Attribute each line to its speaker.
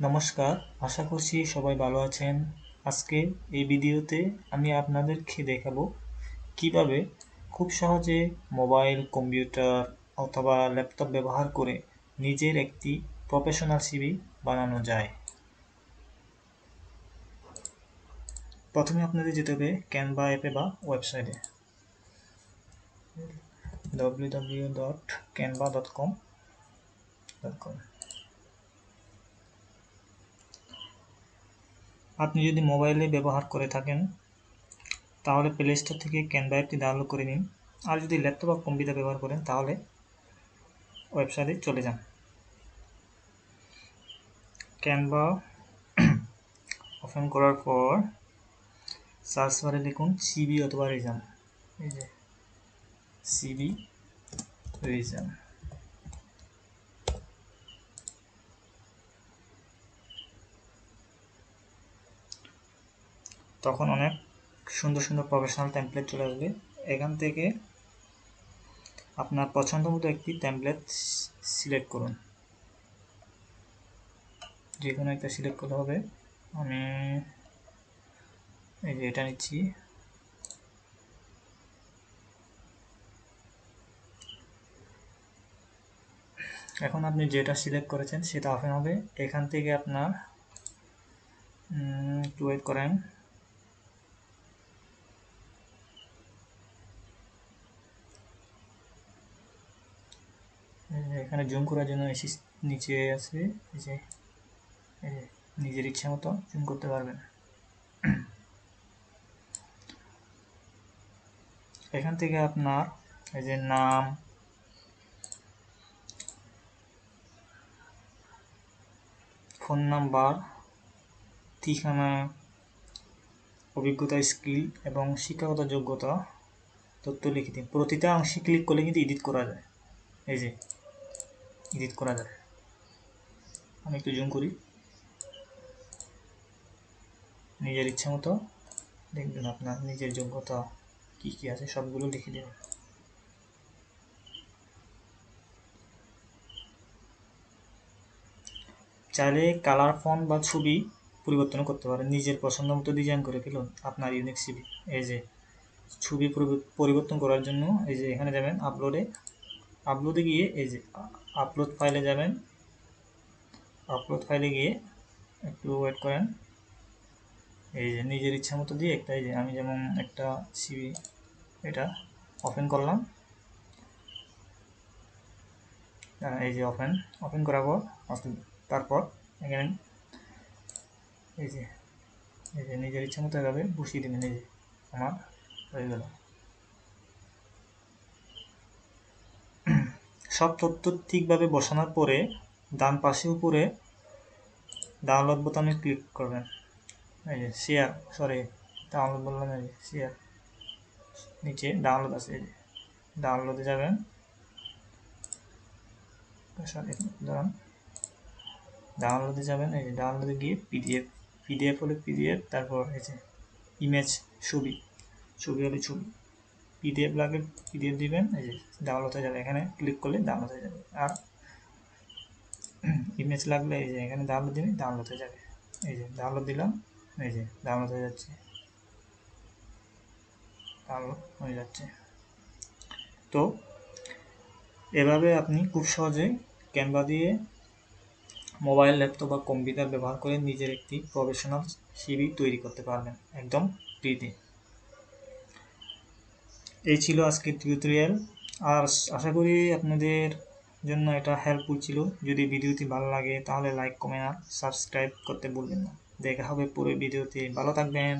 Speaker 1: নমস্কার, আশা করছি সবাই ভালো আছেন। আজকে এই ভিডিওতে আমি আপনাদেরকে দেখাবো কীভাবে খুব সহজে মোবাইল, কম্পিউটার অথবা ল্যাপটপ ব্যবহার করে নিজের একটি প্রফেশনাল সিভি বানানো যায়। প্রথমে আপনাদের যেতে হবে ক্যানভা অ্যাপে বা ওয়েবসাইটে www.canva.com আপনি যদি মোবাইলে ব্যবহার করে থাকেন, তাহলে প্লে স্টোর থেকে ক্যানভা অ্যাপটি ডাউনলোড করে নিন। আর যদি ল্যাপটপ বা কম্পিউটার ব্যবহার করেন, তাহলে ওয়েবসাইটে চলে যান। ক্যানভা ওপেন করার পর সার্চ বারে লিখুন সিবি অথবা রিজাম এই যে সিবি রিজাম তখন অনেক সুন্দর সুন্দর প্রফেশনাল টেমপ্লেট চলে আসবে। এখান থেকে আপনার পছন্দ মতো একটি টেমপ্লেট সিলেক্ট করুন। যে কোনো একটা সিলেক্ট করতে হবে। আমি এই যে এটা নিচ্ছি। এখন আপনি যেটা সিলেক্ট করেছেন সেটা ওপেন হবে। এখান থেকে আপনার একটু ওয়েট করেন। এখানে জুম করার জন্য এসি নিচে আছে, এই যে নিজের ইচ্ছা মতো জুম করতে পারবেন। এখান থেকে আপনার, এই যে, নাম, ফোন নাম্বার, ঠিকানা, অভিজ্ঞতা, স্কিল এবং শিক্ষাগত যোগ্যতা, তথ্য লিখে দিন। প্রতিটা অংশে ক্লিক করলে কিন্তু এডিট করা যায়। এই যে এডিট করা যায় আমি একটু জুম করি। নিজের ইচ্ছা মতো দেখবেন আপনার নিজের যোগ্যতা কি কি আছে, সবগুলো লিখে দেবেন চাইলে কালার ফন্ট বা ছবি পরিবর্তন করতে পারেন। নিজের পছন্দ মতো ডিজাইন করে ফেলুন আপনার ইউনিক সিবি এই যে, ছবি পরিবর্তন করার জন্য এই যে এখানে যাবেন আপলোডে আপলোডে গিয়ে এই যে আপলোড ফাইলে যাবেন। আপলোড ফাইলে গিয়ে একটু ওয়েট করেন। এই যে নিজের ইচ্ছা মতো দিয়ে একটা, এই যে আমি যেমন একটা সিবি এটা ওপেন করলাম। এই যে ওপেন ওপেন করার পর তারপর এখানে এই যে এই যে নিজের ইচ্ছা মতো এভাবে বসিয়ে দেবেন এই যে আমার হয়ে গেল। সব তথ্য ঠিকভাবে বসানোর পরে ডান পাশে উপরে ডাউনলোড বোতামে ক্লিক করবেন। এই যে শেয়ার সরি ডাউনলোড বললাম এই শেয়ার নিচে ডাউনলোড আছে, এই ডাউনলোডে যাবেন। ধরুন ডাউনলোডে যাবেন, এই যে ডাউনলোডে গিয়ে পিডিএফ পিডিএফ হলে পিডিএফ তারপর এই যে ইমেজ ছবি ছবি হলে ছবি। পিডিএফ লাগলে পিডিএফ দিবেন, এই যে ডাউনলোড হয়ে যাবে এখানে ক্লিক করলে ডাউনলোড হয়ে যাবে। আর ইমেজ লাগলে এই যে এখানে ডাউনলোড দিবেন ডাউনলোড হয়ে যাবে। এই যে ডাউনলোড দিলাম, এই যে ডাউনলোড হয়ে যাচ্ছে। ডাউনলোড হয়ে যাচ্ছে। তো এভাবে আপনি খুব সহজে ক্যানভা দিয়ে মোবাইল ল্যাপটপ বা কম্পিউটার ব্যবহার করে নিজের একটি প্রফেশনাল সিভি তৈরি করতে পারবেন, একদম ফ্রিতে এই ছিল আজকের টিউটোরিয়াল আর আশা করি আপনাদের জন্য এটা হেল্পফুল ছিল। যদি ভিডিওটি ভালো লাগে, তাহলে লাইক কমেন্ট আর সাবস্ক্রাইব করতে ভুলবেন না। দেখা হবে পুরো ভিডিওতে। ভালো থাকবেন।